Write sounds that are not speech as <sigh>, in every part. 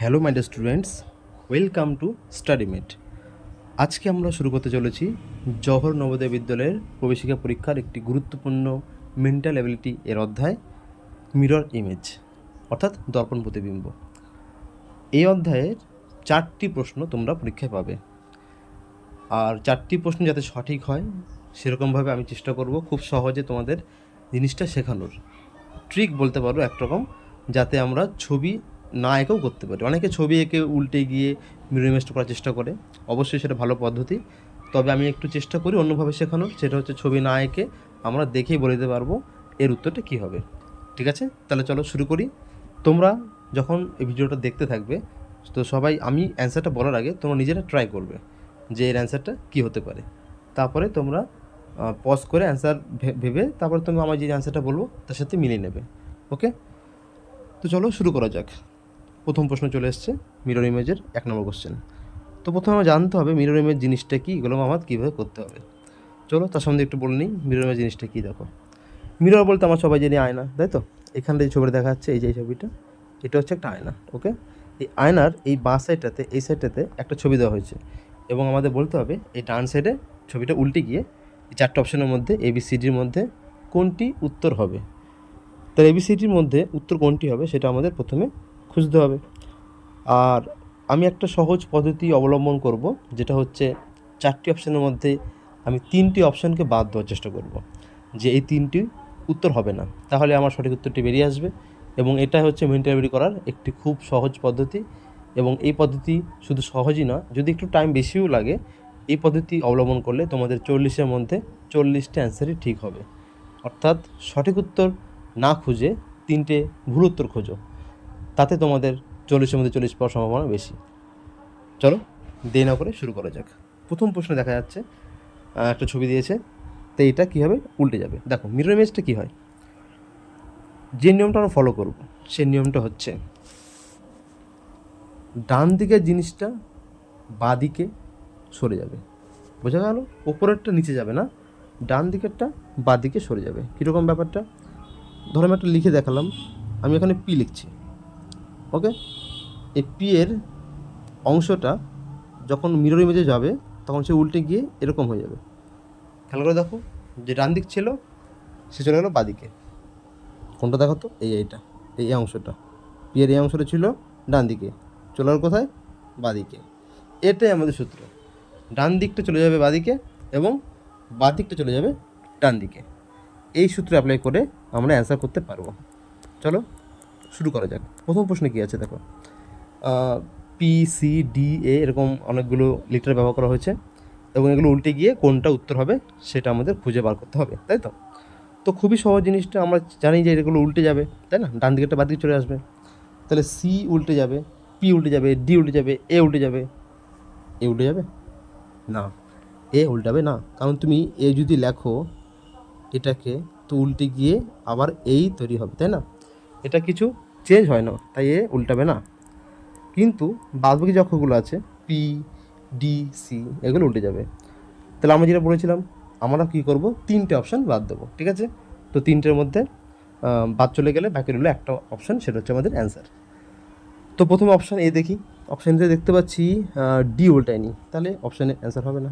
Hello my dear students welcome to study Studymate আজকে আমরা শুরু করতে চলেছি জওহর নবোদয় বিদ্যালয়ের প্রবেশিকা পরীক্ষার একটি গুরুত্বপূর্ণ মেন্টাল অ্যাবিলিটি এর অধ্যায় মিরর ইমেজ অর্থাৎ দর্পণ প্রতিবিম্ব। এই অধ্যায়ের চারটি প্রশ্ন তোমরা পরীক্ষায় পাবে। আর চারটি প্রশ্ন যাতে সঠিক হয়, সেরকমভাবে আমি চেষ্টা করব খুব সহজে তোমাদের জিনিসটা শেখানোর। ট্রিক বলতে পারো একরকম, যাতে আমরা ছবি না এঁকেও করতে পারি। অনেকে ছবি এঁকে উল্টে গিয়ে মিরর করার চেষ্টা করে। অবশ্যই সেটা ভালো পদ্ধতি। তবে আমি একটু চেষ্টা করি অন্যভাবে শেখানোর। সেটা হচ্ছে ছবি না এঁকে আমরা দেখেই বলে দিতে পারব এর উত্তরটা কী হবে। ঠিক আছে? তাহলে চলো শুরু করি। তোমরা যখন এই ভিডিওটা দেখতে থাকবে, তো সবাই আমি অ্যান্সারটা বলার আগে তোমরা নিজেরা ট্রাই করবে যে এর অ্যান্সারটা কী হতে পারে। তারপরে তোমরা পজ করে অ্যান্সার ভেবে তারপরে তুমি আমার যে অ্যান্সারটা বলব, তার সাথে মিলিয়ে নেবে। ওকে তো চলো শুরু করা যাক। প্রথম প্রশ্ন চলে এসছে মিরর ইমেজের এক নম্বর কোশ্চেন তো প্রথমে আমার জানতে হবে মিরর ইমেজ জিনিসটা কী? এগুলো আমার কীভাবে করতে হবে? চলো তার সম্বন্ধে একটু বলে নিই মিরর ইমেজ জিনিসটা কী দেখো। মিরর বলতে আমার সবাই জানি আয়না, তাই তো? এখান থেকে ছবিটা দেখা যাচ্ছে, এই যে এই ছবিটা, এটা হচ্ছে একটা আয়না ওকে এই আয়নার এই বাঁ সাইডটাতে এই সাইডটাতে একটা ছবি দেওয়া হয়েছে এবং আমাদের বলতে হবে এই ডান সাইডে ছবিটা উল্টে গিয়ে এই চারটে অপশনের মধ্যে এবিসিডির মধ্যে কোনটি উত্তর হবে? তাহলে এবিসিডির মধ্যে উত্তর কোনটি হবে? সেটা আমাদের প্রথমে খুঁজতে হবে। আর আমি একটা সহজ পদ্ধতি অবলম্বন করব, যেটা হচ্ছে চারটি অপশানের মধ্যে আমি তিনটি অপশানকে বাদ দেওয়ার চেষ্টা করব, যে এই তিনটি উত্তর হবে না। তাহলে আমার সঠিক উত্তরটি বেরিয়ে আসবে এবং এটা হচ্ছে মেন্টালিটি করার একটি খুব সহজ পদ্ধতি এবং এই পদ্ধতি শুধু সহজই না যদি একটু টাইম বেশিও লাগে, এই পদ্ধতি অবলম্বন করলে তোমাদের চল্লিশের মধ্যে চল্লিশটা অ্যান্সারই ঠিক হবে। অর্থাৎ সঠিক উত্তর না খুঁজে তিনটে ভুল উত্তর খোঁজো। তাতে তোমাদের চল্লিশের মধ্যে চল্লিশ পাওয়ার সম্ভাবনা বেশি। চলো, দেরি না করে শুরু করা যাক। প্রথম প্রশ্নে দেখা যাচ্ছে একটা ছবি দিয়েছে, তো এটা কী হবে? উল্টে যাবে। দেখো মিরর ইমেজটা কী হয়? যে নিয়মটা আমরা ফলো করব, সে নিয়মটা হচ্ছে, ডান দিকের জিনিসটা বাঁ দিকে সরে যাবে। বোঝা গেল? ওপরেরটা নিচে যাবে না, ডান দিকেরটা বাঁ দিকে সরে যাবে। কীরকম ব্যাপারটা? ধরো আমি একটা লিখে দেখালাম, আমি এখানে পি লিখছি। ওকে এই পি এর অংশটা যখন মিরর ইমেজে যাবে, তখন সে উল্টে গিয়ে এরকম হয়ে যাবে। খেয়াল করে দেখো, যে ডান দিক ছিল, সে চলে গেলো বাদিকে। কোনটা দেখো তো? এই এইটা, এই অংশটা। পি এর এই অংশটা ছিল ডান দিকে, চলে গেল কোথায়? বাদিকে। এটাই আমাদের সূত্র। ডান দিকটা চলে যাবে বাদিকে এবং বাঁ দিকটা চলে যাবে ডান দিকে। এই সূত্র অ্যাপ্লাই করে আমরা অ্যান্সার করতে পারব। চলো শুরু করা যাক। প্রথম প্রশ্নে কী আছে দেখো? পি সি ডি এ এরকম অনেকগুলো লিটার ব্যবহার করা হয়েছে এবং এগুলো উল্টে গিয়ে কোনটা উত্তর হবে সেটা আমাদের খুঁজে বার করতে হবে, তাই তো? তো খুবই সহজ জিনিসটা, আমরা জানি যে এগুলো উল্টে যাবে, তাই না? ডান দিকেরটা বাদ দিকে চলে আসবে। তাহলে সি উল্টে যাবে পি উল্টে যাবে ডি উল্টে যাবে এ উল্টে যাবে। এ উল্টে যাবে? না। এ উল্টাবে না। কারণ তুমি এ যদি লেখো, এটাকে তো উল্টে গিয়ে আবার এই তৈরি হবে, তাই না? এটা কিছু চেঞ্জ হয় না, তাই এ উল্টাবে না। কিন্তু বাদবাকি যে অক্ষরগুলো আছে পি ডি সি এগুলো উল্টে যাবে। তাহলে আমরা যেটা বলেছিলাম, আমরা কী করব? তিনটে অপশান বাদ দেবো, ঠিক আছে? তো তিনটের মধ্যে বাদ চলে গেলে বাকি রইল একটা অপশান সেটা হচ্ছে আমাদের অ্যান্সার তো প্রথম অপশান এ দেখি অপশান এতে দেখতে পাচ্ছি ডি উল্টায়নি। তাহলে অপশানে অ্যান্সার হবে না।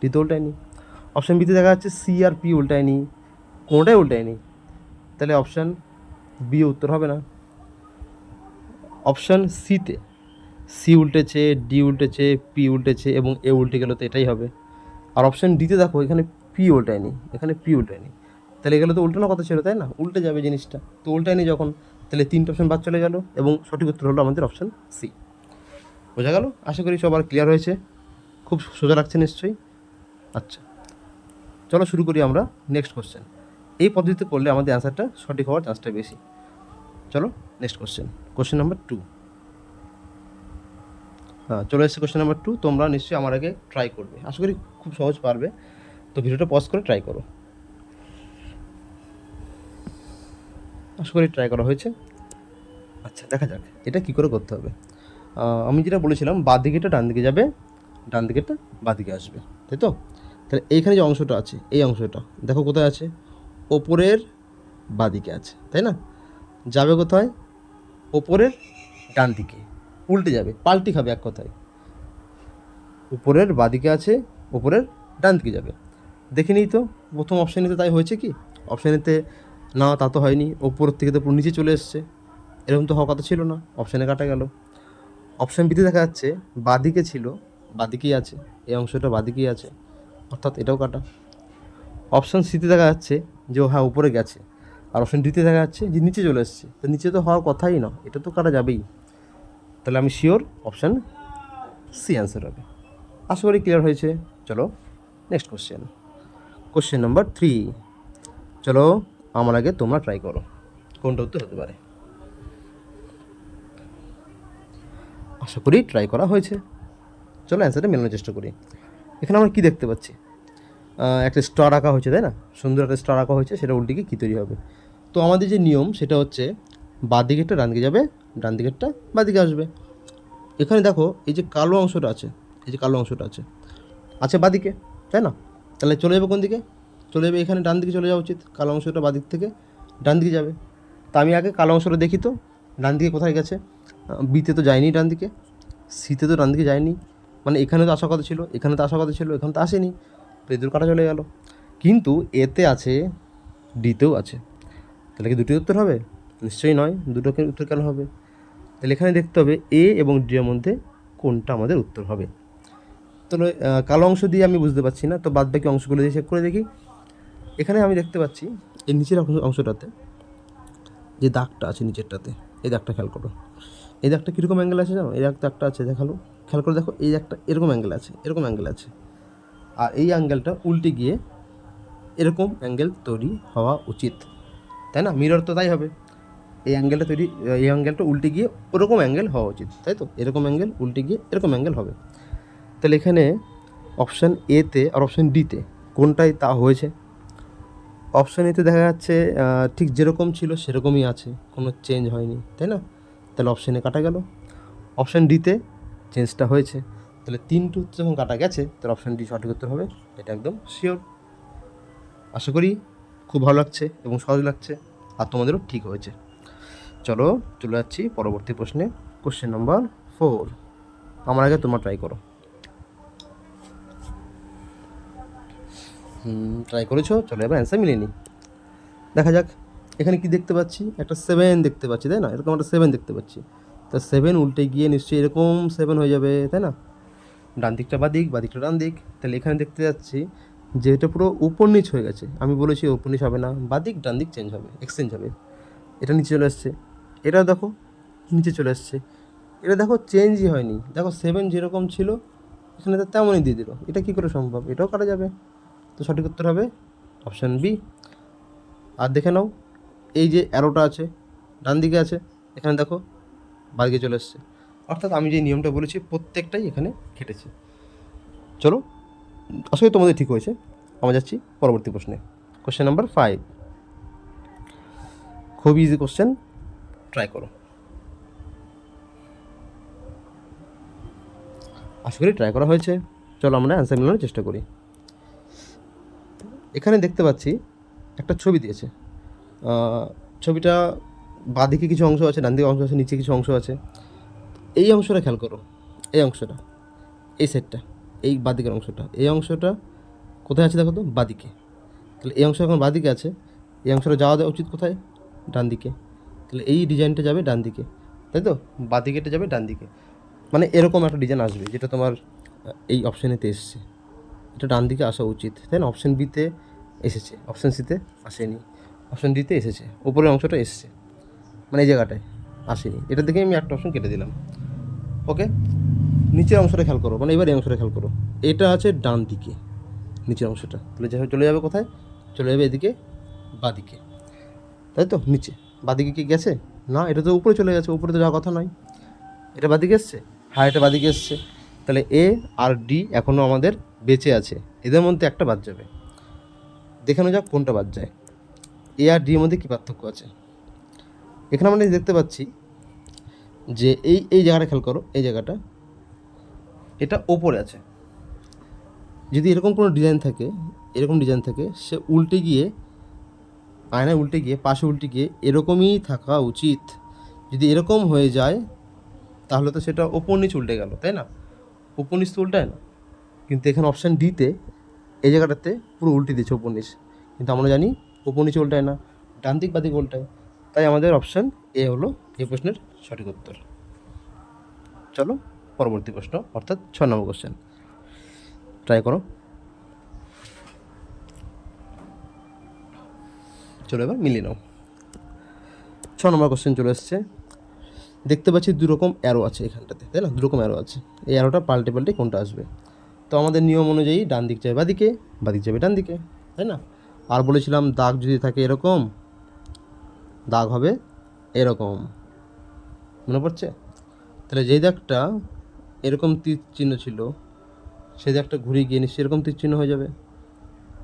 ডি তো উল্টায়নি। অপশান বিতে দেখা যাচ্ছে সি আর পি উল্টায়নি, কোনোটাই উল্টায়নি। তাহলে অপশান বি উত্তর হবে না। অপশান সিতে সি উল্টেছে ডি উল্টেছে পি উল্টেছে এবং এ উল্টে গেলে তো এটাই হবে। আর অপশান ডিতে দেখো, এখানে পি উল্টায়নি, এখানে পি উল্টায়নি। তাহলে এগুলো তো উল্টানোর কথা ছিল, তাই না? উল্টে যাবে জিনিসটা। তো উল্টায়নি যখন, তাহলে তিনটে অপশান বাদ চলে গেল এবং সঠিক উত্তর হলো আমাদের অপশান সি বোঝা গেল? আশা করি সবার ক্লিয়ার হয়েছে। খুব সোজা লাগছে নিশ্চয়ই। আচ্ছা চলো শুরু করি আমরা নেক্সট কোশ্চেন এই পদ্ধতিতে করলে আমাদের অ্যান্সারটা সঠিক হওয়ার চান্সটা বেশি। চলো next question question number two হ্যাঁ চলে এসেছে কোশ্চেন নাম্বার টু তোমরা নিশ্চয়ই আমার আগে ট্রাই করবে। আশা করি খুব সহজ পারবে। তো ভিডিওটা পজ করে ট্রাই করো। আশা করি ট্রাই করা হয়েছে। আচ্ছা দেখা যাক। এটা কী করে করতে হবে? আমি যেটা বলেছিলাম, বাঁ দিকেটা ডান দিকে যাবে, ডান দিকেটা বাঁ দিকে আসবে। তাই তো? তাহলে এইখানে যে অংশটা আছে, এই অংশটা, দেখো কোথায় আছে? ওপরের বাঁ দিকে আছে, তাই না? যাবে কোথায়? ওপরের ডান দিকে উল্টে যাবে, পাল্টি খাবে এক কথায়। উপরের বাদিকে আছে উপরের ডান দিকে যাবে। দেখে নিই তো, প্রথম অপশানেতে তাই হয়েছে কি? অপশানেতে না, তা তো হয়নি ওপর থেকে তো পুরো নিচে চলে এসছে। এরকম তো হওয়ার কথা ছিল না অপশানে কাটা গেল। অপশান বিতে দেখা যাচ্ছে, বাদিকে ছিল, বাদিকেই আছে, এই অংশটা বাদিকেই আছে, অর্থাৎ এটাও কাটা। অপশান সিতে দেখা যাচ্ছে যে ও হ্যাঁ উপরে গেছে। আর অপশান ডিতে দেখা যাচ্ছে যে নিচে চলে এসছে। তো নিচে তো হওয়ার কথাই না এটা তো কাটা যাবেই। তাহলে আমি শিওর অপশান সি অ্যান্সার হবে। আশা করি ক্লিয়ার হয়েছে। চলো next question question number three চলো আমার আগে তোমরা ট্রাই করো। কোনটা উত্তর হতে পারে? আশা করি ট্রাই করা হয়েছে। চলো অ্যান্সারটা মেলানোর চেষ্টা করি। এখানে আমরা কী দেখতে পাচ্ছি? একটা স্টার আঁকা হয়েছে, তাই না? সুন্দর একটা স্টার আঁকা হয়েছে, সেটা উল্টিকে কী তৈরি হবে? তো আমাদের যে নিয়ম, সেটা হচ্ছে বাঁ দিকেরটা ডান দিকে যাবে, ডান দিকেরটা বাঁ দিকে আসবে। এখানে দেখো, এই যে কালো অংশটা আছে, এই যে কালো অংশটা আছে আছে বাদিকে তাই না? তাহলে চলে যাবে কোন দিকে? চলে যাবে এখানে ডান দিকে চলে যাওয়া উচিত, কালো অংশটা বাদিক থেকে ডান দিকে যাবে। তা আমি আগে কালো অংশটা দেখি তো, ডান দিকে কোথায় গেছে? বিতে তো যায়নি ডান দিকে সিতে তো ডান দিকে যায়নি। মানে এখানে তো আসার কথা ছিল, এখানে তো আসার কথা ছিল, এখানে তো আসেনি। তো এই দুটো কাটা চলে গেল। কিন্তু এতে আছে, ডিতেও আছে। তাহলে কি দুটি উত্তর হবে? নিশ্চয়ই নয় দুটোকে উত্তর কেন হবে? তাহলে এখানে দেখতে হবে এ এবং ডি এর মধ্যে কোনটা আমাদের উত্তর হবে। তো কালো অংশ দিয়ে আমি বুঝতে পারছি না, তো বাদ বাকি অংশগুলো দিয়ে চেক করে দেখি। এখানে আমি দেখতে পাচ্ছি, এই নিচের অংশটাতে যে দাগটা আছে নিচেরটাতে, এই দাগটা খেয়াল করো। এই দাগটা কীরকম অ্যাঙ্গেল আছে জানো? এই দাগ দাগটা আছে, দেখাল। খেয়াল করে দেখো, এই একটা এরকম অ্যাঙ্গেল আছে, এরকম অ্যাঙ্গেল আছে। আর এই অ্যাঙ্গেলটা উল্টে গিয়ে এরকম অ্যাঙ্গেল তৈরি হওয়া উচিত। তাই না? মিরর তো তাই হবে। এই অ্যাঙ্গেলটা তৈরি, এই অ্যাঙ্গেলটা উল্টে গিয়ে ওরকম অ্যাঙ্গেল হওয়া উচিত, তাই তো? এরকম অ্যাঙ্গেল উল্টে গিয়ে এরকম অ্যাঙ্গেল হবে। তাহলে এখানে অপশান এতে আর অপশান ডিতে কোনটাই তা হয়েছে? অপশান এতে দেখা যাচ্ছে ঠিক যেরকম ছিল সেরকমই আছে, কোনো চেঞ্জ হয়নি, তাই না? তাহলে অপশানে কাটা গেল। অপশান ডিতে চেঞ্জটা হয়েছে। তাহলে তিনটে উত্তর যখন কাটা গেছে, তাহলে অপশান ডি সঠিক উত্তর হবে। এটা একদম শিওর আশা করি খুব ভালো লাগছে এবং সহজ লাগছে আর তোমাদেরও ঠিক হয়েছে। চলো চলে যাচ্ছি পরবর্তী প্রশ্নে। কোশ্চেন নম্বর ফোর আমার আগে তোমরা ট্রাই করো। ট্রাই করেছ? চলো এবার অ্যান্সার মিলিয়ে নিই। দেখা যাক, এখানে কি দেখতে পাচ্ছি? একটা সেভেন দেখতে পাচ্ছি, তাই না? এরকম একটা সেভেন দেখতে পাচ্ছি। তা সেভেন উল্টে গিয়ে নিশ্চয়ই এরকম সেভেন হয়ে যাবে, তাই না? ডান দিকটা বাদিক বাদিকটা ডান দিক, তাহলে এখানে দেখতে যাচ্ছি যে এটা পুরো উপর নিচ হয়ে গেছে। আমি বলেছি উপর নিচ হবে না বাদিক ডান দিক চেঞ্জ হবে এক্সচেঞ্জ হবে। এটা নিচে চলে এসছে এটা দেখো, নিচে চলে এসছে এটা দেখো চেঞ্জই হয়নি। দেখো সেভেন যেরকম ছিল, এখানে তো তেমনই দিয়ে দিল। এটা কী করে সম্ভব? এটাও কাটা যাবে। তো সঠিক উত্তর হবে অপশান বি আর দেখে নাও, এই যে অ্যারোটা আছে, ডান দিকে আছে, এখানে দেখো বাদিকে চলে এসছে অর্থাৎ আমি যে নিয়মটা বলেছি, প্রত্যেকটাই এখানে খেটেছে চলো করি তোমাদের ঠিক হয়েছে। আমরা যাচ্ছি পরবর্তী প্রশ্নে। কোশ্চেন নাম্বার ফাইভ খুব ইজি কোশ্চেন ট্রাই করো। আশা করি ট্রাই করা হয়েছে। চলো আমরা অ্যান্সার মেলানোর চেষ্টা করি। এখানে দেখতে পাচ্ছি, একটা ছবি দিয়েছে। ছবিটা বাঁদিকে কিছু অংশ আছে, ডান দিকে অংশ আছে, নিচে কিছু অংশ আছে। এই অংশটা খেয়াল করো। এই অংশটা, এই সেটটা এই বাদিকের অংশটা। এই অংশটা কোথায় আছে দেখো তো? বাদিকে। তাহলে এই অংশ এখন বাদিকে আছে। এই অংশটা যাওয়া দেওয়া উচিত কোথায়? ডান দিকে তাহলে এই ডিজাইনটা যাবে ডান দিকে তাই তো? বাদিকেটা যাবে ডান দিকে মানে এরকম একটা ডিজাইন আসবে যেটা তোমার এই অপশানেতে এসছে। এটা ডান দিকে আসা উচিত। তাই না অপশান বিতে এসেছে। অপশান সিতে আসেনি। অপশান ডিতে এসেছে। ওপরের অংশটা এসছে। মানে এই জায়গাটায় আসেনি। এটা দেখে আমি একটা অপশন কেটে দিলাম। ওকে নিচের অংশটা খেয়াল করো। মানে এবার এই অংশটা খেয়াল করো। এটা আছে ডান দিকে, নিচের অংশটা। তাহলে যাই চলে যাবে কোথায়? চলে যাবে এদিকে, বাদিকে। তাই তো? নিচে। বাদিকে কি গেছে? না, এটা তো উপরে চলে গেছে। উপরে তো যাওয়ার কথা নয়। এটা বাদিকে এসছে? হ্যাঁ এটা বাদিকে এসছে। তাহলে এ আর ডি এখনও আমাদের বেঁচে আছে। এদের মধ্যে একটা বাদ যাবে। দেখানো যাক কোনটা বাদ যায়। এ আর ডি এর মধ্যে কী পার্থক্য আছে? এখানে আমরা দেখতে পাচ্ছি যে এই এই জায়গাটা খেয়াল করো, এই জায়গাটা, এটা ওপরে আছে। যদি এরকম কোনো ডিজাইন থাকে, এরকম ডিজাইন থাকে, সে উল্টে গিয়ে, আয়নায় উল্টে গিয়ে, পাশে উল্টে গিয়ে এরকমই থাকা উচিত। যদি এরকম হয়ে যায়, তাহলে তো সেটা ওপর নিচ উল্টে গেল, তাই না? ওপর নিচ তো উল্টায় না। কিন্তু এখানে অপশান ডিতে এই জায়গাটাতে পুরো উল্টে দিয়েছে ওপর নিচ। কিন্তু আমরা জানি, ওপর নিচে উল্টায় না, ডান দিক বাদিক উল্টায়। তাই আমাদের অপশান এ হলো এই প্রশ্নের সঠিক উত্তর। চলো, পরবর্তী প্রশ্ন, অর্থাৎ ছ নম্বর কোশ্চেন ট্রাই করো। চলো এবার মিলিয়ে নাও। ছ নম্বর কোশ্চেন চলে এসছে। দেখতে পাচ্ছি দু রকম অ্যারো আছে এখানটাতে, তাই না? দু রকম অ্যারো আছে। এই অ্যারোটা পাল্টে পাল্টে কোনটা আসবে? তো আমাদের নিয়ম অনুযায়ী ডান দিক যাবে বাদিকে, বাদিক যাবে ডান দিকে, তাই না? আর বলেছিলাম দাগ যদি থাকে এরকম, দাগ হবে এরকম। মনে পড়ছে? তাহলে যেই দাগটা এরকম তীর চিহ্ন ছিল, সেই দাগটা ঘুরে গিয়ে নিশ্চয়ই এরকম তীর চিহ্ন হয়ে যাবে,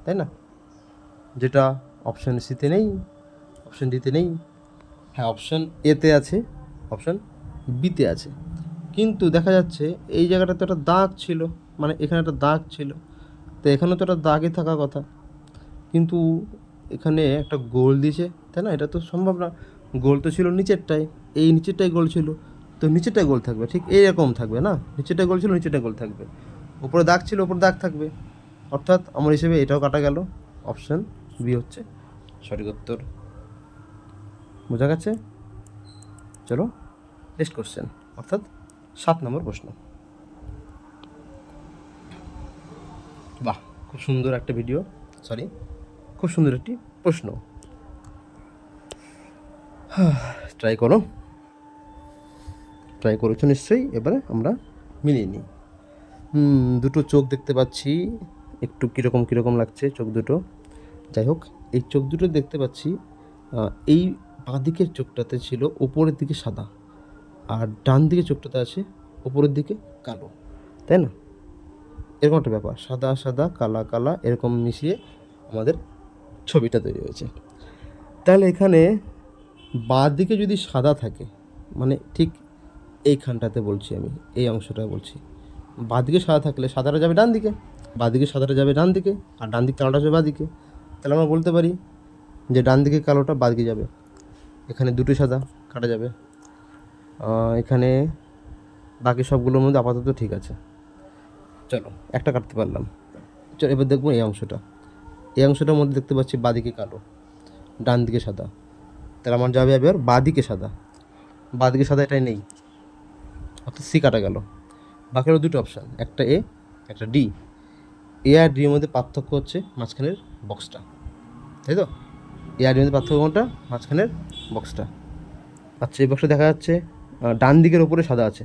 তাই না? যেটা অপশান সিতে নেই অপশান ডিতে নেই হ্যাঁ অপশান এতে আছে অপশান বিতে আছে। কিন্তু দেখা যাচ্ছে এই জায়গাটাতে একটা দাগ ছিল মানে এখানে একটা দাগ ছিল, তো এখানে তো একটা দাগই থাকা কথা। কিন্তু এখানে একটা গোল দিয়েছে, তাই না? এটা তো সম্ভব না। গোল তো ছিল নিচেরটাই এই নিচেরটাই গোল ছিল, তো নিচেরটাই গোল থাকবে, ঠিক এইরকম থাকবে না? নিচেরটা গোল ছিল নিচেরটা গোল থাকবে। উপরে দাগ ছিল, উপরে দাগ থাকবে। অর্থাৎ আমার হিসেবে এটাও কাটা গেল। অপশান বি হচ্ছে সঠিক উত্তর। বোঝা গেছে? চলো নেক্সট কোশ্চেন অর্থাৎ সাত নম্বর প্রশ্ন। বাহ, খুব সুন্দর একটা ভিডিও সরি খুব সুন্দর একটি প্রশ্ন। <sighs> ট্রাই করো। ট্রাই করেছ নিশ্চয়ই? এবারে আমরা মিলিয়ে নিই। দুটো চোখ দেখতে পাচ্ছি। একটু কীরকম কীরকম লাগছে চোখ দুটো? যাই হোক, এই চোখ দুটো দেখতে পাচ্ছি এই বাঁদিকের চোখটাতে ছিল ওপরের দিকে সাদা আর ডান দিকে চোখটাতে আছে ওপরের দিকে কালো। তাই না? এরকম একটা ব্যাপার, সাদা সাদা, কালা কালা, এরকম মিশিয়ে আমাদের ছবিটা তৈরি হয়েছে। তাহলে এখানে বাঁ দিকে যদি সাদা থাকে মানে ঠিক এইখানটাতে বলছি আমি, এই অংশটা বলছি, বাঁ দিকে সাদা থাকলে সাদাটা যাবে ডান দিকে বাঁদিকে সাদাটা যাবে ডান দিকে, আর ডান দিকে কালোটা যাবে বাঁদিকে তাহলে আমরা বলতে পারি যে ডান দিকে কালোটা বাঁদিকে যাবে। এখানে দুটো সাদা, কাটা যাবে। এখানে বাকি সবগুলোর মধ্যে আপাতত ঠিক আছে। চলো, একটা কাটতে পারলাম। চলো, এবার দেখব এই অংশটা। এই অংশটার মধ্যে দেখতে পাচ্ছি বাঁদিকে কালো, ডান দিকে সাদা। তাহলে আমার যাবে এবার বাঁদিকে সাদা। বাঁদিকে সাদা এটাই নেই। অর্থাৎ সি কাটা গেল। বাকি হলো দুটো অপশান একটা এ একটা ডি এ আর ডির মধ্যে পার্থক্য হচ্ছে মাঝখানের বক্সটা তাই তো? এ আর ডির মধ্যে পার্থক্য কোনটা? মাঝখানের বক্সটা আচ্ছা এই বক্সটা দেখা যাচ্ছে ডান দিকের ওপরে সাদা আছে।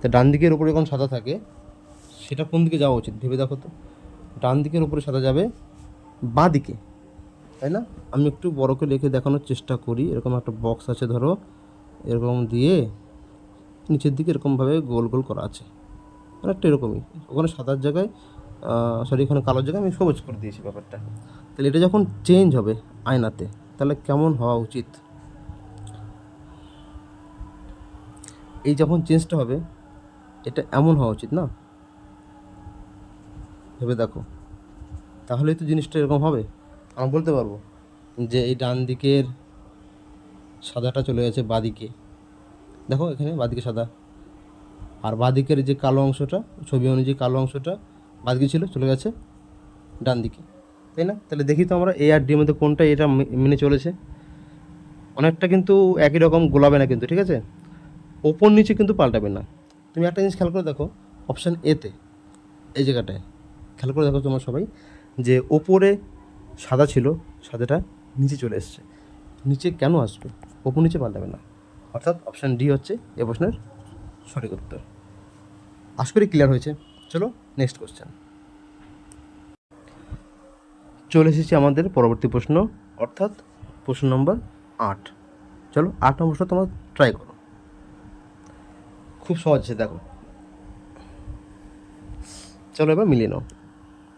তো ডান দিকের ওপরে যখন সাদা থাকে, সেটা কোন দিকে যাওয়া উচিত? ভেবে দেখো তো। ডান দিকের উপরে সাদা যাবে বাঁ দিকে। তাই না? আমি একটু বড় করে লিখে দেখানোর চেষ্টা করি। এরকম একটা বক্স আছে ধরো। এরকম দিয়ে নিচের দিকে এরকমভাবে গোল গোল করা আছে। অনেকটা এরকমই। ওখানে সাদার জায়গায় সরি এখানে কালোর জায়গায় আমি সবুজ করে দিয়েছি ব্যাপারটা। তাহলে এটা যখন চেঞ্জ হবে আয়নাতে, তাহলে কেমন হওয়া উচিত? এই যখন চেঞ্জটা হবে, এটা এমন হওয়া উচিত না? ভেবে দেখো। তাহলেই তো জিনিসটা এরকম হবে। আমি বলতে পারব যে এই ডান দিকের সাদাটা চলে গেছে বাদিকে। দেখো এখানে বাদিকে সাদা। আর বাদিকের যে কালো অংশটা, ছবি অনুযায়ী কালো অংশটা বাদিকে ছিল, চলে গেছে ডান দিকে। তাই না? তাহলে দেখি তো আমরা এ আর ডির মধ্যে কোনটা এটা মেনে চলেছে। অনেকটা কিন্তু একই রকম গোলাবে না কিন্তু, ঠিক আছে? ওপর নিচে কিন্তু পাল্টাবে না। তুমি একটা জিনিস খেয়াল করে দেখো অপশান এতে এই জায়গাটায়, খেয়াল করে দেখো তোমরা সবাই, যে ওপরে সাদা ছিল, সাদাটা নিচে চলে এসছে। নিচে কেন আসবে? ওপর নিচে পাল্টাবে না। অর্থাৎ অপশান ডি হচ্ছে এ প্রশ্নের সঠিক উত্তর। আশা করি ক্লিয়ার হয়েছে। চলো নেক্সট কোশ্চেন চলে এসেছি আমাদের পরবর্তী প্রশ্ন, অর্থাৎ প্রশ্ন নম্বর আট। চলো আট নম্বর প্রশ্ন তোমরা ট্রাই করো। খুব সহজ আছে দেখো। চলো এবার মিলিয়ে নাও।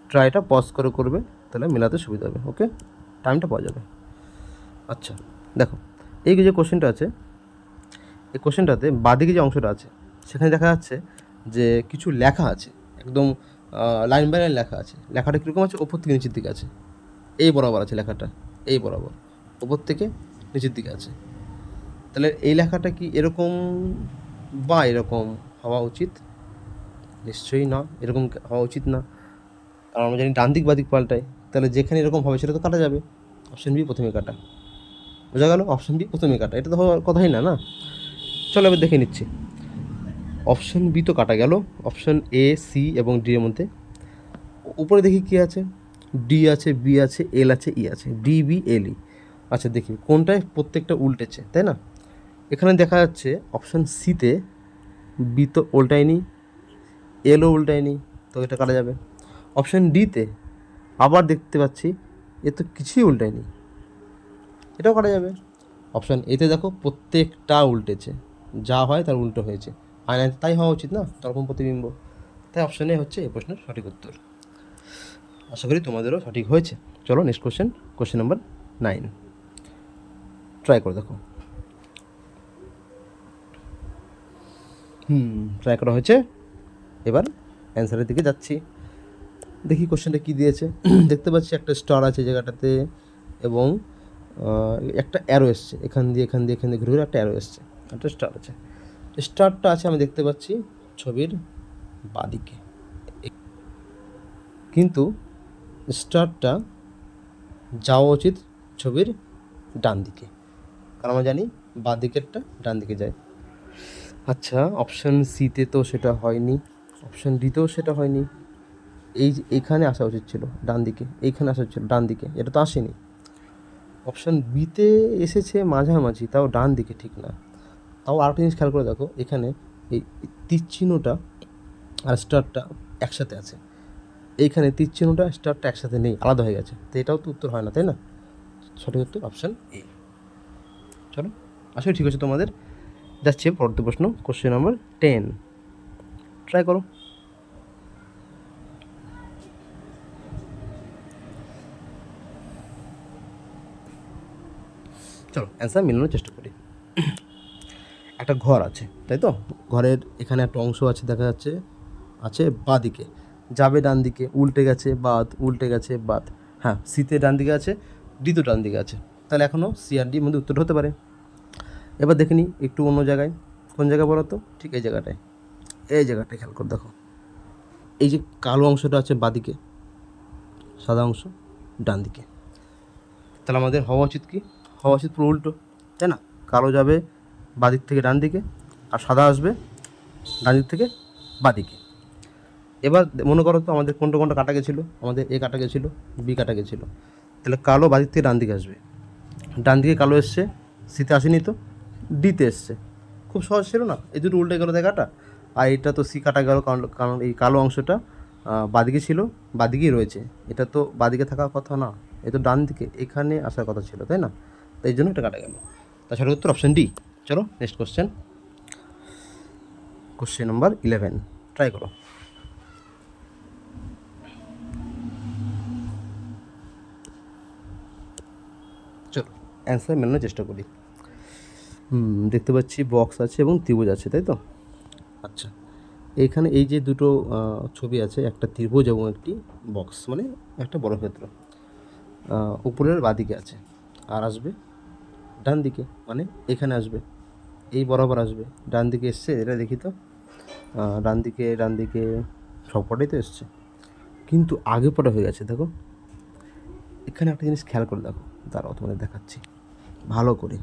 ট্রাইটা পজ করে করবে। তাহলে মেলাতে সুবিধা হবে ওকে টাইমটা পাওয়া যাবে। আচ্ছা দেখো, এই যে কোশ্চেনটা আছে, এই কোশ্চেনটাতে বাদিকে যে অংশটা আছে, সেখানে দেখা যাচ্ছে যে কিছু লেখা আছে, একদম লাইন বাই লাইন লেখা আছে। লেখাটা কীরকম আছে? ওপর থেকে নিচের দিকে আছে। এই বরাবর আছে লেখাটা, এই বরাবর। ওপর থেকে নিচের দিকে আছে। তাহলে এই লেখাটা কি এরকম বা এরকম হওয়া উচিত? নিশ্চয়ই না, এরকম হওয়া উচিত না। কারণ আমরা জানি ডান দিক বাদিক পাল্টায়। তাহলে যেখানে এরকম হবে সেটা তো কাটা যাবে। অপশন বি প্রথমে কাটা। বোঝা গেল? অপশন বি প্রথমে কাটা। এটা তো হওয়ার কথাই না না? চলো এবার দেখে নিচ্ছি। অপশন বি তো কাটা গেল। অপশন এ সি এবং ডি এর মধ্যে। উপরে দেখি কী আছে? ডি আছে বি আছে এল আছে ই আছে। ডি বি এল ই আচ্ছা দেখি। কোনটায় প্রত্যেকটা উল্টেছে, তাই না? এখানে দেখা যাচ্ছে অপশন সিতে বি তো উল্টায়নি এলও উল্টায়নি, তো এটা কাটা যাবে। অপশন ডিতে আবার দেখতে পাচ্ছি, এ তো কিছুই উল্টায়নি। এটাও করা যাবে। অপশান এতে দেখো, প্রত্যেকটা উল্টেছে। যা হয় তার উল্টো হয়েছে। আয়নায় তাই হওয়া উচিত না, তরকম প্রতিবিম্ব। তাই অপশানে হচ্ছে এই প্রশ্নের সঠিক উত্তর। আশা করি তোমাদেরও সঠিক হয়েছে। চলো next question question number nine try করে, দেখো। হুম ট্রাই করা হয়েছে। এবার অ্যান্সারের দিকে যাচ্ছি। দেখি কোশ্চেনটা কী দিয়েছে। <clears throat> দেখতে পাচ্ছি একটা স্টার আছে জায়গাটাতে এবং একটা অ্যারো এসছে। এখান দিয়ে এখান দিয়ে এখান দিয়ে ঘুরে ঘুরে একটা অ্যারো এসছে। একটা স্টার আছে। স্টারটা আছে আমি দেখতে পাচ্ছি ছবির বাদিকে। কিন্তু স্টারটা যাওয়া উচিত ছবির ডান দিকে। কারণ আমরা জানি বাঁ দিকেরটা ডান দিকে যায়। আচ্ছা অপশান সিতে তো সেটা হয়নি। অপশান ডিতেও সেটা হয়নি। এই যে এখানে আসা উচিত ছিল, ডান দিকে। এইখানে আসা উচিত ছিল, ডান দিকে। এটা তো আসেনি। অপশান বিতে এসেছে মাঝামাঝি, তাও ডান দিকে ঠিক না। তাও আরেকটা জিনিস খেয়াল করে দেখো, এখানে এই তীর চিহ্নটা আর স্টারটা একসাথে আছে। এইখানে তীর চিহ্নটা স্টারটা একসাথে নেই, আলাদা হয়ে গেছে। তো এটাও তো উত্তর হয় না, তাই না? সঠিক উত্তর অপশান এ চলো আসলে ঠিক আছে তোমাদের। যাচ্ছে পরবর্তী প্রশ্ন কোশ্চেন নাম্বার টেন ট্রাই করো। চলো। অ্যান্সার মেলানোর চেষ্টা করি। একটা ঘর আছে, তাই তো? ঘরের এখানে একটা অংশ আছে, দেখা যাচ্ছে, আছে বাদিকে। যাবে ডান দিকে উল্টে গেছে বাদ উল্টে গেছে বাদ হ্যাঁ সিতে ডান দিকে আছে ডি তো ডান দিকে আছে। তাহলে এখনও সি আর ডির মধ্যে উত্তর হতে পারে। এবার দেখে নিই, একটু অন্য জায়গায়। কোন জায়গায় বলো তো? ঠিক এই জায়গাটায়। এই জায়গাটায় খেয়াল করে দেখো। এই যে কালো অংশটা আছে বাদিকে, সাদা অংশ ডান দিকে তাহলে আমাদের হওয়া উচিত কি? হওয়া উচিত পুরো উল্টো, তাই না? কালো যাবে বাদিক থেকে ডান দিকে আর সাদা আসবে ডান দিক থেকে বাদিকে এবার মনে করো তো আমাদের কোনটা কোনটা কাটা গেছিল? আমাদের এ কাটা গেছিল, বি কাটা গেছিল। তাহলে কালো বাদিক থেকে ডান দিকে আসবে। ডান দিকে কালো এসছে, সিতে আসেনি তো, ডিতে এসছে। খুব সহজ ছিল না? এই দুটো উল্টে গেলো দেখাটা। আর এটা তো সি কাটা গেল, কারণ কারণ এই কালো অংশটা বাদিকে ছিল বাদিকেই রয়েছে। এটা তো বাদিকে থাকার কথা না, এ তো ডান দিকে, এখানে আসার কথা ছিল, তাই না? তাই জন্য এটা কাটা গেল। তাছাড়া উত্তর অপশন ডি চলো next question question number eleven try করো। চলো অ্যান্সার মেলানোর চেষ্টা করি। দেখতে পাচ্ছি বক্স আছে এবং ত্রিভুজ আছে, তাই তো? আচ্ছা এইখানে এই যে দুটো ছবি আছে, একটা ত্রিভুজ এবং একটি বক্স মানে একটা বড় ক্ষেত্র। উপরের বাদিকে আছে। আর আসবে? ডান দিকে মানে এখানে আসবে। এই বরাবর আসবে। ডান দিকে এসছে, এটা দেখি তো। ডান দিকে ডান দিকে সবকটাই তো এসছে। কিন্তু আগে পরে হয়ে গেছে, দেখো। এখানে একটা জিনিস খেয়াল করে দেখো। দাঁড়াও, তোমাদের দেখাচ্ছি। ভালো করে,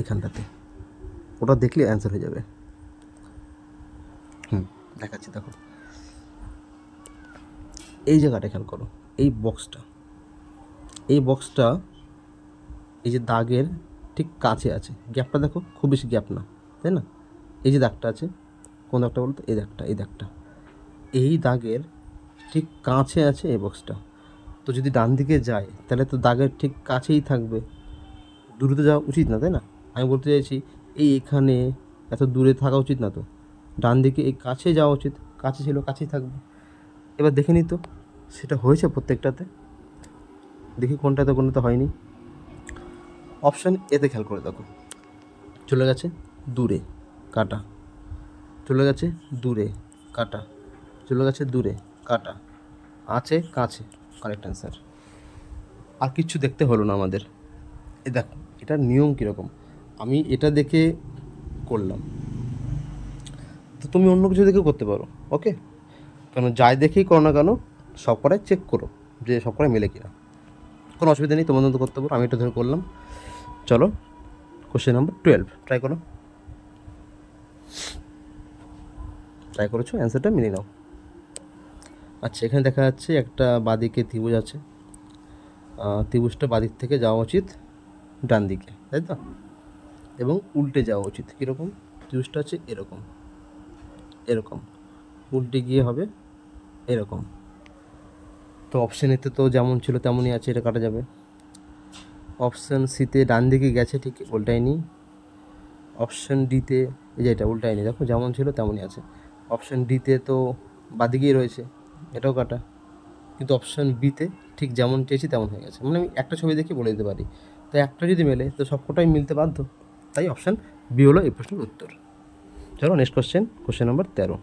এখানটাতে। ওটা দেখলে অ্যান্সার হয়ে যাবে। হুম, দেখাচ্ছি, দেখো। এই জায়গাটা খেয়াল করো, এই বক্সটা এই বক্সটা এই যে দাগের ঠিক কাছে আছে। গ্যাপটা দেখো, খুব বেশি গ্যাপ না, তাই না? এই যে দাগটা আছে, কোন দাগটা বলতো? এই দাগটা এই দাগটা। এই দাগের ঠিক কাছে আছে এই বক্সটা তো যদি ডান দিকে যায়, তাহলে তো দাগের ঠিক কাছেই থাকবে। দূরে তো যাওয়া উচিত না, তাই না? আমি বলতে চাইছি, এই এখানে এত দূরে থাকা উচিত না তো। ডান দিকে এই কাছে যাওয়া উচিত, কাছে ছিল, কাছেই থাকবে। এবার দেখে নিই তো, সেটা হয়েছে প্রত্যেকটাতে? দেখি কোনটাতে কোনটাতে হয়নি। অপশান এতে খেয়াল করে দেখো। চলে গেছে দূরে, কাটা। চলে গেছে দূরে, কাটা। চলে গেছে দূরে, কাটা। আছে, কাছে কারেক্ট অ্যান্সার আর কিচ্ছু দেখতে হলো না আমাদের। এ দেখো, এটার নিয়ম কীরকম? আমি এটা দেখে করলাম। তো তুমি অন্য কিছু দেখেও করতে পারো ওকে কেন যাই দেখেই করো না কেন সব কটাই চেক করো যে সব কটাই মেলে কিনা। কোনো অসুবিধা নেই, তোমাদের করতে পারো। আমি এটা ধরে করলাম। চলো কোশ্চেন নাম্বার টুয়েলভ ট্রাই করো। ট্রাই করেছ? অ্যান্সারটা মিলিয়ে নাও। আচ্ছা এখানে দেখা যাচ্ছে একটা বাদিকে ত্রিভুজ আছে। ত্রিভুজটা বাদিক থেকে যাওয়া উচিত, ডান দিকে, তাই তো? এবং উল্টে যাওয়া উচিত, কীরকম? ত্রিভুজটা আছে এরকম এরকম। উল্টে গিয়ে হবে এরকম। তো অপশান এতে তো যেমন ছিল তেমনই আছে, এটা কাটা যাবে। অপশান সিতে ডান দিকে গেছে, ঠিক উল্টায়নি। অপশান ডিতে, এই যে এটা উল্টায়নি, দেখো যেমন ছিল তেমনই আছে। অপশান ডিতে তো বাদিকেই রয়েছে, এটাও কাটা। কিন্তু অপশান বিতে ঠিক যেমন চেয়েছি তেমন হয়ে গেছে। মানে আমি একটা ছবি দেখে বলে দিতে পারি। তো একটা যদি মেলে, তো সবকটাই মিলতে বাধ্য। তাই অপশান বি হলো এই প্রশ্নের উত্তর। চলো নেক্সট কোশ্চেন কোশ্চেন নাম্বার তেরো।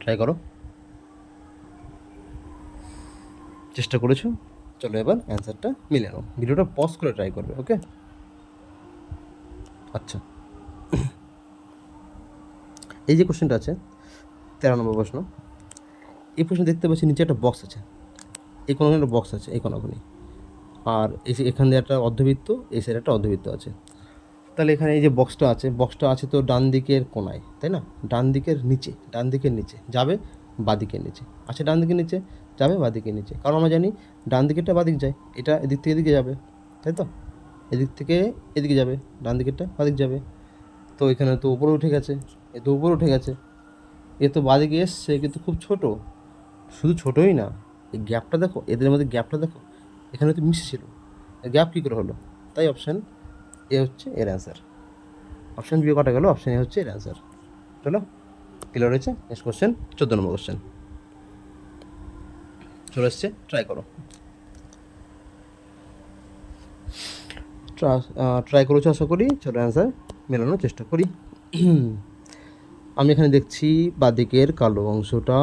ট্রাই করো। চেষ্টা করেছ? চলো এবার অ্যান্সারটা মিলে নাও। ভিডিওটা পজ করে ট্রাই করবে ওকে আচ্ছা। এই যে কোশ্চেনটা আছে, তেরো নম্বর প্রশ্ন। এই প্রশ্ন দেখতে পাচ্ছি নিচে একটা বক্স আছে। এই কোনো একটা বক্স আছে, এই কোনাগুনি আর এই এখান দিয়ে একটা অর্ধবৃত্ত, এই সাইডে একটা অর্ধবৃত্ত আছে। তাহলে এখানে এই যে বক্সটা আছে বক্সটা আছে তো ডান দিকের কোনায়, তাই না? ডান দিকের নিচে, ডান দিকের নিচে, যাবে বাদিকের নিচে। আছে ডান দিকের নিচে যাবে বাদিকের নিচে। কারণ আমরা জানি ডান দিকেরটা বাদিক যায়, এটা এদিক থেকে এদিকে যাবে, তাই তো? এদিক থেকে এদিকে যাবে, ডান দিকেরটা বাদিক যাবে। তো এখানে তো উপরে উঠে গেছে, এ তো উপরে উঠে গেছে। এ তো বাদিকে এসছে কিন্তু খুব ছোট, শুধু ছোটোই না, এই গ্যাপটা দেখো, এদের মধ্যে গ্যাপটা দেখো, এখানে তো মিশেছিল গ্যাপ কী করে হলো? তাই অপশান এ হচ্ছে এর অ্যান্সার অপশান বি কটা গেল? অপশান এ হচ্ছে এর অ্যান্সার চলো ক্লিয়ার হয়েছে? নেক্সট কোশ্চেন চোদ্দ নম্বর কোশ্চেন চলে এসছে ট্রাই করো। ট্রাই করেছ আশা করি চলো অ্যান্সার মেলানোর চেষ্টা করি। <clears throat> আমি এখানে দেখছি বাদিকের কালো অংশটা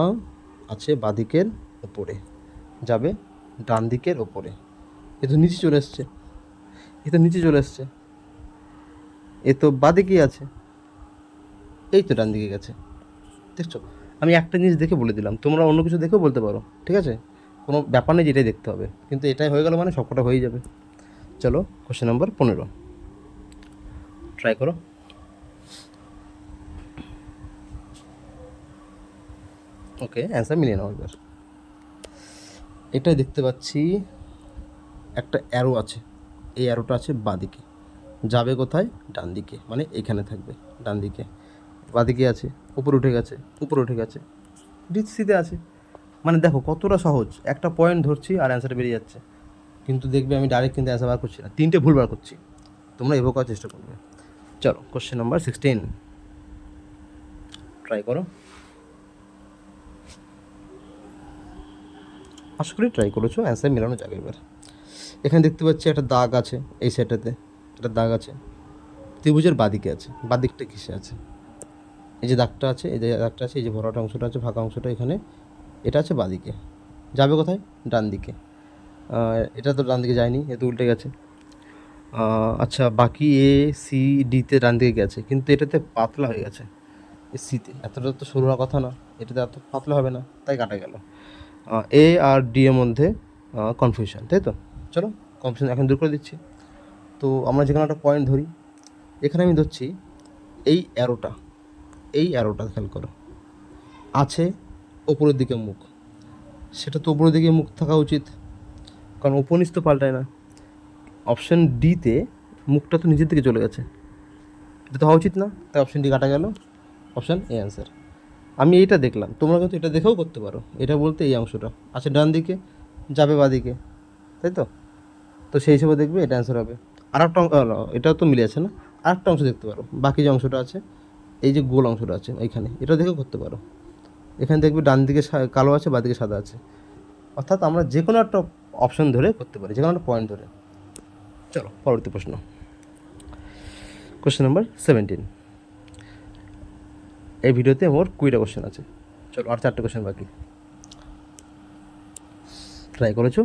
আছে বাদিকের ওপরে, যাবে ডান দিকের ওপরে। এ তো নিচে চলে এসছে, এ তো নিচে চলে এসছে। এ তো বাদিকেই আছে, এই তো ডান দিকে গেছে। দেখছ, আমি একটা জিনিস দেখে বলে দিলাম, তোমরা অন্য কিছু দেখেও বলতে পারো, ঠিক আছে? কোনো ব্যাপার নেই, যেটাই দেখতে হবে। কিন্তু এটাই হয়ে গেল মানে সবকটা হয়ে যাবে। চলো কোশ্চেন নাম্বার পনেরো। ট্রাই করো। ওকে অ্যান্সার মিলিয়ে নাও এবার। এটাই দেখতে পাচ্ছি, একটা অ্যারো আছে। এই অ্যারোটা আছে বাঁদিকে। যাবে কোথায়? ডান দিকে মানে এখানে থাকবে ডান দিকে বাঁদিকে আছে, উপরে উঠে গেছে, উপরে উঠে গেছে। ডিট সিতে আছে। মানে দেখো কতটা সহজ। একটা পয়েন্ট ধরছি আর অ্যান্সার বেরিয়ে যাচ্ছে। কিন্তু দেখবে আমি ডাইরেক্ট কিন্তু অ্যান্সার বার করছি না। তিনটে ভুল বার করছি। তোমরা এভাবে করার চেষ্টা করবে। চলো কোশ্চেন নাম্বার সিক্সটিন ট্রাই করো। আশা করি ট্রাই করেছ। অ্যান্সার মেলানো যাবে এবার। এখানে দেখতে পাচ্ছি একটা দাগ আছে এই সাইডটাতে একটা দাগ আছে। ত্রিভুজের বাদিকে আছে। বাদিকটা কিসে আছে? এই যে দাগটা আছে, এই যে দাগটা আছে, এই যে ভরাটা অংশটা আছে, ফাঁকা অংশটা এখানে। এটা আছে বাদিকে। যাবে কোথায়? ডান দিকে এটা তো ডান দিকে যায়নি, এ তো উল্টে গেছে। আচ্ছা বাকি এ সি ডিতে ডান দিকে গেছে, কিন্তু এটাতে পাতলা হয়ে গেছে। এ সিতে এতটা তো সরু হওয়ার কথা না, এটাতে এত পাতলা হবে না, তাই কাটা গেল। এ আর ডি এর মধ্যে কনফিউশন তাই তো? চলো কনফিউশন এখন দূর করে দিচ্ছি। তো আমরা যেখানে একটা পয়েন্ট ধরি, এখানে আমি ধরছি, এই অ্যারোটা এই অ্যারোটা খেয়াল করো। আছে ওপরের দিকে মুখ। সেটা তো উপরের দিকে মুখ থাকা উচিত। কারণ উপনিচ তো পাল্টায় না। অপশান ডিতে মুখটা তো নিজের দিকে চলে গেছে। এটা তো হওয়া উচিত না। তাই অপশান ডি কাটা গেল। অপশান এ অ্যান্সার আমি এইটা দেখলাম। তোমরা কিন্তু এটা দেখেও করতে পারো। এটা বলতে এই অংশটা। আছে ডান দিকে যাবে বাদিকে তাই তো? তো সেই হিসেবে দেখবে এটা অ্যান্সার হবে। আর একটা এটাও তো মিলে আছে না? আর একটা অংশ দেখতে পারো। বাকি যে অংশটা আছে, এই যে গোল অংশটা আছে এইখানে এটা দেখেও করতে পারো। এখানে দেখবে ডান দিকে কালো আছে বাদিকে সাদা আছে। অর্থাৎ আমরা যে কোনো একটা অপশন ধরে করতে পারি, যে কোনো একটা পয়েন্ট ধরে। চলো, পরবর্তী প্রশ্ন। কোশ্চেন নাম্বার সেভেন্টিন এই ভিডিওতে মোট কুড়িটা কোশ্চেন আছে। চলো, আর চারটে কোশ্চেন বাকি। ট্রাই করেছ?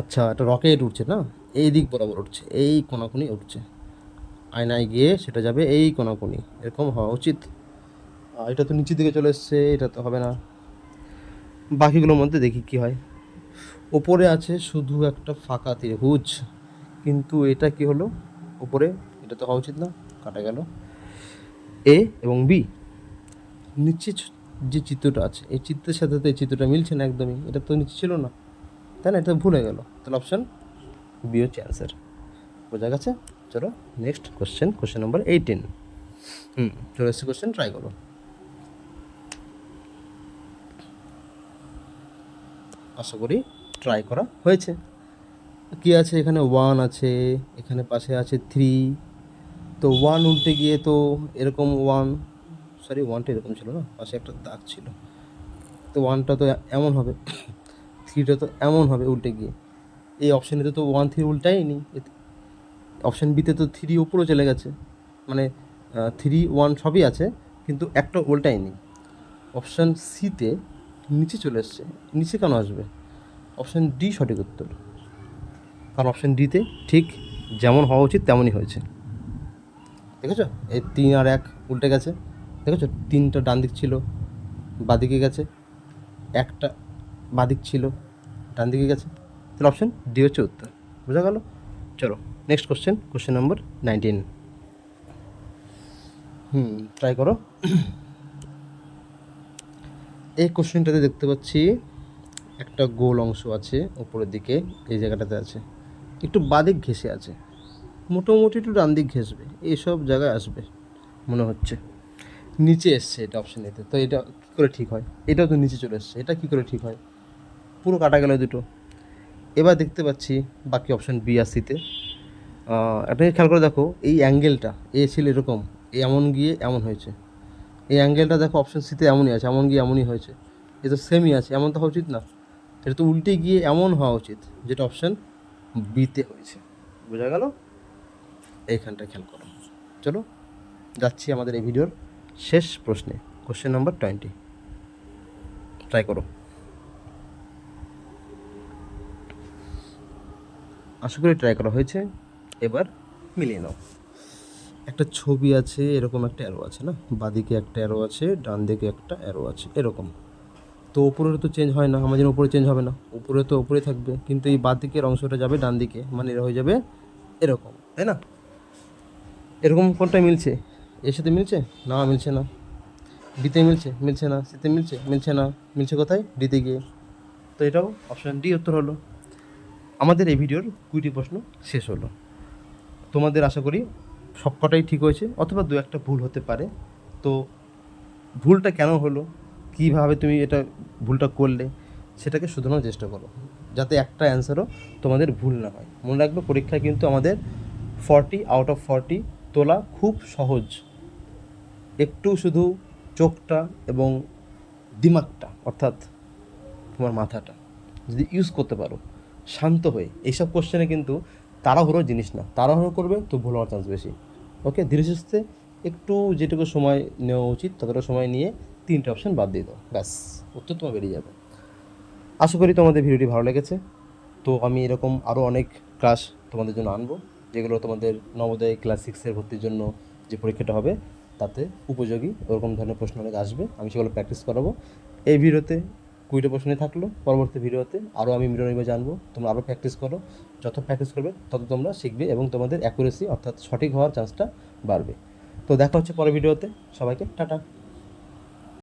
আচ্ছা একটা রকেট উঠছে না? এই দিক বরাবর উঠছে, এই কোনাকুনি উঠছে। আয়নায় গিয়ে সেটা যাবে এই কোনাকুনি। এরকম হওয়া উচিত। এটা তো নিচের দিকে চলে এসছে, এটা তো হবে না। বাকিগুলোর মধ্যে দেখি কি হয়। ওপরে আছে শুধু একটা ফাঁকা ত্রিভুজ, কিন্তু এটা কি হলো? ওপরে, এটা তো হওয়া উচিত না, কাটা গেল। এ এবং বি। নিচে যে চিত্রটা আছে, এই চিত্রের সাথে তো এই চিত্রটা মিলছে না একদমই। এটা তো নিচে ছিল না, তাই না? এটা ভুলে গেল। তাহলে অপশান বি হচ্ছে অ্যান্সার বোঝা গেছে? চলো next question question number eighteen হুম, চলে এসছে কোশ্চেন ট্রাই করো। আশা করি ট্রাই করা হয়েছে। কি আছে? এখানে ওয়ান আছে, এখানে পাশে আছে থ্রি তো ওয়ান উল্টে গিয়ে তো এরকম ওয়ান সরি ওয়ানটা এরকম ছিল না? পাশে একটা দাগ ছিল। তো ওয়ানটা তো এমন হবে। <coughs> থ্রিটা তো এমন হবে উল্টে গিয়ে। এই অপশানেতে তো ওয়ান থ্রি উল্টাইনি অপশান বিতে তো থ্রি উপরেও চলে গেছে। মানে থ্রি ওয়ান সবই আছে, কিন্তু একটা উল্টাইনি অপশান সিতে নিচে চলে এসছে। নিচে কেন আসবে? অপশান ডি সঠিক উত্তর। কারণ অপশান ডিতে ঠিক যেমন হওয়া উচিত তেমনই হয়েছে। দেখেছ? এই তিন আর এক উল্টে গেছে। দেখেছ? তিনটা ডান দিক ছিল বাদিকে গেছে। একটা বাদিক ছিল, ডান দিকে গেছে। তাহলে অপশান ডি হচ্ছে উত্তর। বোঝা গেল? চলো next question question number nineteen হুম ট্রাই করো। এই কোশ্চেনটাতে দেখতে পাচ্ছি একটা গোল অংশ আছে উপরের দিকে, এই জায়গাটাতে আছে। একটু বাদিক ঘেসে আছে। মোটামুটি একটু ডান দিক ঘেসবে এইসব জায়গায় আসবে, মনে হচ্ছে। নিচে এসছে এটা অপশন এতে তো এটা কী করে ঠিক হয়? এটাও তো নিচে চলে এসছে, এটা কী করে ঠিক হয়? পুরো কাটা গেল দুটো। এবার দেখতে পাচ্ছি বাকি অপশন বি আর সিতে একটা খেয়াল করে দেখো, এই অ্যাঙ্গেলটা এ ছিল এরকম, এমন গিয়ে এমন হয়েছে। এই অ্যাঙ্গেলটা দেখো অপশন সিতে এমনই আছে, এমন গিয়ে এমনই হয়েছে। এ তো সেমই আছে, এমন তো হওয়া উচিত না। এটা তো উল্টে গিয়ে এমন হওয়া উচিত, যেটা অপশন বিতে হয়েছে। বোঝা গেল? এইখানটা খেয়াল করো। চলো, যাচ্ছি আমাদের এই ভিডিওর শেষ প্রশ্নে। কোশ্চেন নাম্বার টোয়েন্টি ট্রাই করো। আশা করি ট্রাই করা হয়েছে। এবার মিলিয়ে নাও। একটা ছবি আছে, এরকম একটা অ্যারো আছে না? বাদিকে একটা অ্যারো আছে ডান দিকে একটা অ্যারো আছে, এরকম। তো উপরের তো চেঞ্জ হয় না, আমাদের উপরে চেঞ্জ হবে না। উপরে তো উপরে থাকবে, কিন্তু এই বাদ দিকের অংশটা যাবে ডান দিকে মানে এরা হয়ে যাবে এরকম, তাই না? এরকম কোনটা মিলছে। এর সাথে মিলছে? না মিলছে না। ডিতে মিলছে? মিলছে না। সিতে মিলছে? মিলছে না। মিলছে কোথায়? ডিতে গিয়ে। তো এটাও অপশান ডি উত্তর হলো। আমাদের এই ভিডিওর কুড়িটি প্রশ্ন শেষ হলো। তোমাদের আশা করি সবকটাই ঠিক হয়েছে, অথবা দু একটা ভুল হতে পারে। তো ভুলটা কেন হলো? কীভাবে তুমি এটা ভুলটা করলে? সেটাকে শুধরানোর চেষ্টা করো, যাতে একটা অ্যান্সারও তোমাদের ভুল না হয়। মনে রাখবে পরীক্ষায় কিন্তু আমাদের ফর্টি আউট অফ ফর্টি তোলা খুব সহজ। একটু শুধু চোখটা এবং দিমাগটা, অর্থাৎ তোমার মাথাটা, যদি ইউজ করতে পারো, শান্ত হয়ে। এইসব কোশ্চেনে কিন্তু তাড়াহুড়োর জিনিস না। তাড়াহুড়ো করবে তো ভুল হওয়ার চান্স বেশি। ওকে, ধীরে সুস্থে একটু যেটুকু সময় নেওয়া উচিত, ততটা সময় নিয়ে তিনটে অপশন বাদ দিয়ে দাও। ব্যাস, উত্তর তোমার বেরিয়ে যাবে। আশা করি তোমাদের ভিডিওটি ভালো লেগেছে। তো আমি এরকম আরও অনেক ক্লাস তোমাদের জন্য আনব, যেগুলো তোমাদের নবোদয় ক্লাস সিক্সের ভর্তির জন্য যে পরীক্ষাটা হবে, তাতে উপযোগী ওরকম ধরনের প্রশ্ন অনেক আসবে, আমি সেগুলো প্র্যাকটিস করাবো। এই ভিডিওতে কুড়িটা প্রশ্নে থাকল, পরবর্তী ভিডিওতে আরও আমি মিরর নিবে জানব। তোমরা আরও প্র্যাকটিস করো। যত প্র্যাকটিস করবে, তত তোমরা শিখবে এবং তোমাদের অ্যাকুরেসি অর্থাৎ সঠিক হওয়ার চান্সটা বাড়বে। তো দেখা হচ্ছে পরের ভিডিওতে। সবাইকে টাটা।